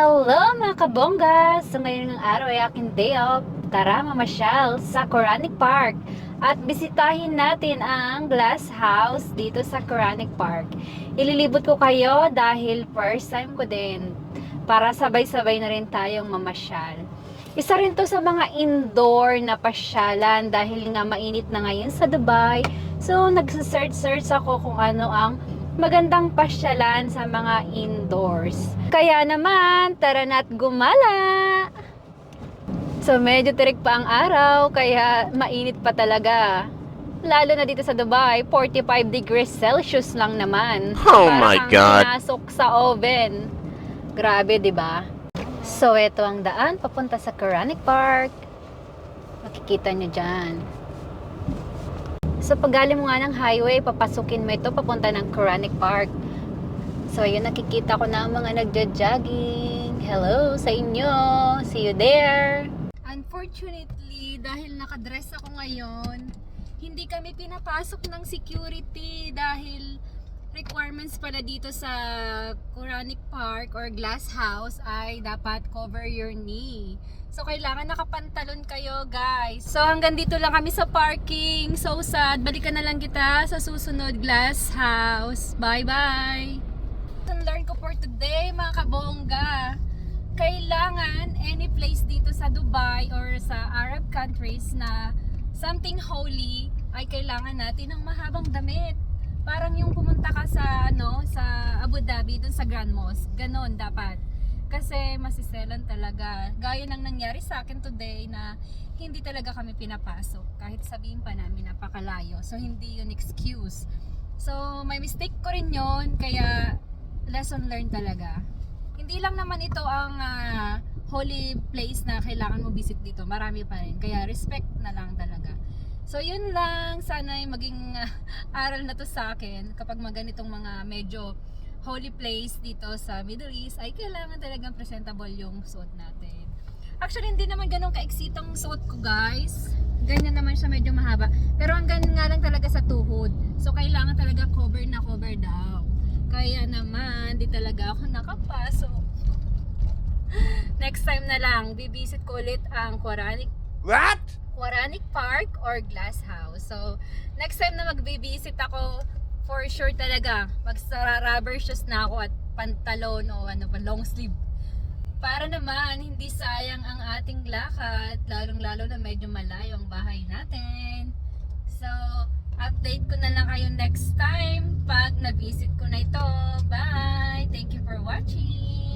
Hello mga kabongga! So ngayon ng araw ay aking day off. Tara mamasyal sa Koranic Park at bisitahin natin ang glass house dito sa Koranic Park. Ililibot ko kayo dahil first time ko din para sabay-sabay na rin tayong mamasyal. Isa rin to sa mga indoor na pasyalan dahil nga mainit na ngayon sa Dubai. So nagsa-search-search ako kung ano ang magandang pasyalan sa mga indoors. Kaya naman, tara na't gumala! So medyo tirik pa ang araw, kaya mainit pa talaga. Lalo na dito sa Dubai, 45 degrees Celsius lang naman. Oh Para my God. pinasok sa oven. Grabe, di ba? So, ito ang daan papunta sa Koranic Park. Makikita nyo dyan. So, pag galing mo nga ng highway, papasukin mo ito papunta ng Koranic Park. So, ayun, nakikita ko na ang mga nagja-jogging. Hello sa inyo. See you there. Unfortunately, dahil nakadress ako ngayon, hindi kami pinapasok ng security dahil requirements pala dito sa Quranic Park or Glass House ay dapat cover your knee. So, kailangan nakapantalon kayo, guys. So, hanggang dito lang kami sa parking. So sad. Balikan na lang kita sa susunod Glass House. Bye-bye! Learn ko for today, mga kabongga. Kailangan any place dito sa Dubai or sa Arab countries na something holy ay kailangan natin ng mahabang damit. Parang yung pumunta ka sa ano sa Abu Dhabi dun sa Grand Mosque. Ganon dapat. Kasi masiselan talaga. Gaya ng nangyari sa akin today na hindi talaga kami pinapasok. Kahit sabihin pa namin napakalayo. So hindi yun excuse. So may mistake ko rin yun. Kaya lesson learned talaga. Hindi lang naman ito ang ah, holy place na kailangan mo visit dito. Marami pa rin. Kaya respect na lang talaga. So yun lang, sana maging ah, aral na to sa akin kapag maganitong mga medyo holy place dito sa Middle East ay kailangan talagang presentable yung suot natin. Actually, hindi naman ganun kaiksitong suot ko guys. Ganyan naman siya medyo mahaba. Pero hanggang nga lang talaga sa tuhod. So kailangan talaga cover na cover daw. Kaya naman, di talaga ako nakapasok. Next time na lang, bibisit ko ulit ang Quranic What? Quranic Park or Glass House. So, next time na magbibisit ako, for sure talaga, magsara-rubber shoes na ako at pantalon o ano pa, long sleeve. Para naman, hindi sayang ang ating lakad, lalong-lalo na medyo malayo ang bahay natin. So, update ko na lang kayo next time pag na-visit ko na ito. Bye! Thank you for watching!